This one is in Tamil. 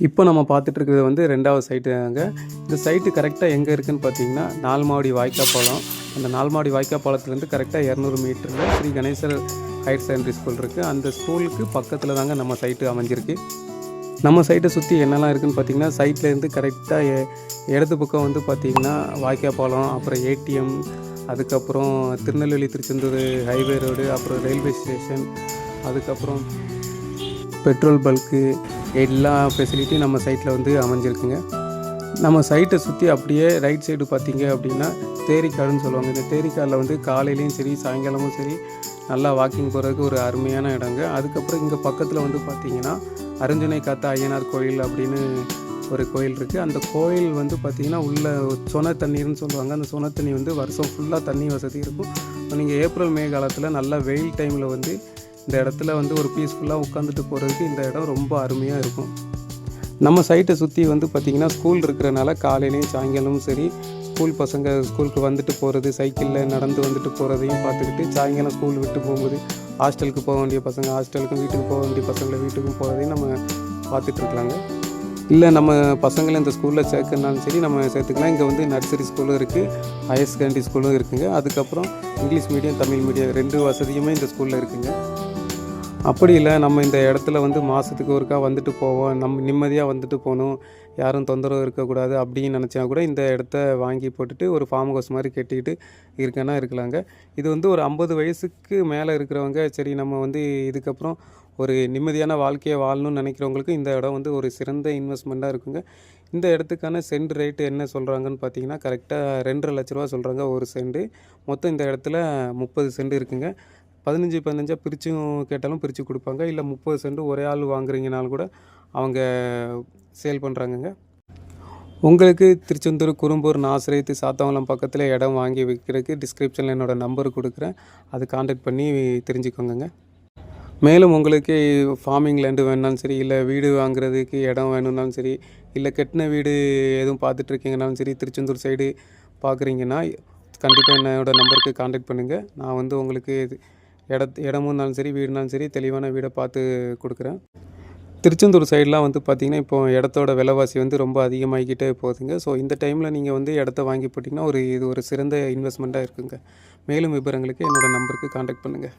இப்போ நம்ம பார்த்துட்டு இருக்கிறது வந்து ரெண்டாவது சைட்டு அங்கே. இந்த சைட்டு கரெக்டாக எங்கே இருக்குன்னு பார்த்தீங்கன்னா நால்மாவடி வாய்க்கா பாலம் அந்த நால்மாவடி வாய்க்கா பாலத்துலேருந்து கரெக்டாக இரநூறு மீட்டரில் Sri Ganesar higher secondary school இருக்குது அந்த ஸ்கூலுக்கு பக்கத்தில் தாங்க நம்ம சைட்டு அமைஞ்சிருக்கு. நம்ம சைட்டை சுற்றி என்னெல்லாம் இருக்குதுன்னு பார்த்தீங்கன்னா சைட்லேருந்து கரெக்டாக இடது பக்கம் வந்து பார்த்திங்கன்னா வாய்க்கா பாலம் அப்புறம் ஏடிஎம் அதுக்கப்புறம் திருநெல்வேலி திருச்செந்தூர் ஹைவே ரோடு அப்புறம் ரயில்வே ஸ்டேஷன் அதுக்கப்புறம் பெட்ரோல் பல்க்கு எல்லா ஃபெசிலிட்டியும் நம்ம சைட்டில் வந்து அமைஞ்சிருக்குங்க. நம்ம சைட்டை சுற்றி அப்படியே ரைட் சைடு பார்த்தீங்க அப்படின்னா தேரிக்காடுன்னு சொல்லுவாங்க. இந்த தேரிக்காடில் வந்து காலையிலையும் சரி சாயங்காலமும் சரி நல்லா வாக்கிங் போகிறதுக்கு ஒரு அருமையான இடங்க. அதுக்கப்புறம் இங்கே பக்கத்தில் வந்து பார்த்தீங்கன்னா அருஞ்சுனை காத்த ஐயனார் கோயில் அப்படின்னு ஒரு கோயில் இருக்குது அந்த கோயில் வந்து பார்த்திங்கன்னா உள்ள சொன தண்ணீர்னு சொல்லுவாங்க. அந்த சொன தண்ணி வந்து வருஷம் ஃபுல்லாக தண்ணி வசதி இருக்கும். நீங்கள் ஏப்ரல் மே காலத்தில் நல்லா வெயில் டைமில் வந்து இந்த இடத்துல வந்து ஒரு பீஸ்ஃபுல்லாக உட்காந்துட்டு போகிறதுக்கு இந்த இடம் ரொம்ப அருமையாக இருக்கும். நம்ம சைட்டை சுற்றி வந்து பார்த்திங்கன்னா ஸ்கூல் இருக்கிறனால காலையிலையும் சாயங்காலமும் சரி ஸ்கூல் பசங்க ஸ்கூலுக்கு வந்துட்டு போகிறது சைக்கிளில் நடந்து வந்துட்டு போகிறதையும் பார்த்துக்கிட்டு சாயங்காலம் ஸ்கூல் விட்டு போகும்போது ஹாஸ்டலுக்கு போக வேண்டிய பசங்க ஹாஸ்டலுக்கும் வீட்டுக்கு போக வேண்டிய பசங்களை வீட்டுக்கும் போகிறதையும் நம்ம பார்த்துட்ருக்கலாங்க இல்லை நம்ம பசங்களை இந்த ஸ்கூலில் சேர்க்கறனாலும் சரி நம்ம சேர்த்துக்கலாம். இங்கே வந்து நர்சரி ஸ்கூலும் இருக்குது ஹையர் செகண்டரி ஸ்கூலும் இருக்குங்க. அதுக்கப்புறம் இங்கிலீஷ் மீடியம் தமிழ் மீடியம் ரெண்டு வசதியுமே இந்த ஸ்கூலில் இருக்குங்க. அப்படி இல்லை நம்ம இந்த இடத்துல வந்து மாதத்துக்கு ஒருக்கா வந்துட்டு போவோம். நம்ம நிம்மதியாக வந்துட்டு போகணும். யாரும் தொந்தரவு இருக்கக்கூடாது அப்படின்னு நினச்சா கூட இந்த இடத்த வாங்கி போட்டுட்டு ஒரு ஃபார்ம் ஹவுஸ் மாதிரி கட்டிக்கிட்டு இருக்கேன்னா இருக்கலாங்க. இது வந்து ஒரு ஐம்பது வயசுக்கு மேலே இருக்கிறவங்க சரி நம்ம வந்து இதுக்கப்புறம் ஒரு நிம்மதியான வாழ்க்கையை வாழணும்னு நினைக்கிறவங்களுக்கு இந்த இடம் வந்து ஒரு சிறந்த இன்வெஸ்ட்மெண்ட்டாக இருக்குங்க. இந்த இடத்துக்கான சென்ட் ரேட்டு என்ன சொல்கிறாங்கன்னு பார்த்தீங்கன்னா கரெக்டாக ரெண்டரை லட்ச ரூபா சொல்கிறாங்க ஒரு சென்ட் மொத்தம் இந்த இடத்துல முப்பது சென்ட் இருக்குங்க. பதினஞ்சு பதினஞ்சாக பிரிச்சும் கேட்டாலும் பிரித்து கொடுப்பாங்க. இல்லை முப்பது சென்ட் ஒரே ஆள் வாங்குறீங்கனாலும் கூட அவங்க சேல் பண்ணுறாங்கங்க உங்களுக்கு திருச்செந்தூர் குறும்பூர் நாசிரியத்து சாத்தவளம் பக்கத்தில் இடம் வாங்கி விற்கிறதுக்கு டிஸ்கிரிப்ஷனில் என்னோடய நம்பர் கொடுக்குறேன். அது காண்டாக்ட் பண்ணி தெரிஞ்சுக்கோங்க மேலும் உங்களுக்கு ஃபார்மிங் லேண்டு வேணுனாலும் சரி இல்லை வீடு வாங்குறதுக்கு இடம் வேணும்னாலும் சரி இல்லை கட்டின வீடு எதுவும் பார்த்துட்ருக்கீங்கனாலும் சரி திருச்செந்தூர் சைடு பார்க்குறீங்கன்னா கண்டிப்பாக என்னோடய நம்பருக்கு காண்டாக்ட் பண்ணுங்கள் நான் வந்து உங்களுக்கு இடத் இடமும் இருந்தாலும் சரி வீடுனாலும் சரி தெளிவான வீடை பார்த்து கொடுக்குறேன். திருச்செந்தூர் சைட்லாம் வந்து பார்த்திங்கன்னா இப்போ இடத்தோட விலைவாசி வந்து ரொம்ப அதிகமாகிக்கிட்டே போகுதுங்க. ஸோ இந்த டைமில் நீங்கள் வந்து இடத்த வாங்கி போட்டிங்கன்னா ஒரு இது ஒரு சிறந்த இன்வெஸ்ட்மெண்ட்டாக இருக்குங்க. மேலும் விவரங்களுக்கு என்னோடய நம்பருக்கு காண்டாக்ட் பண்ணுங்கள்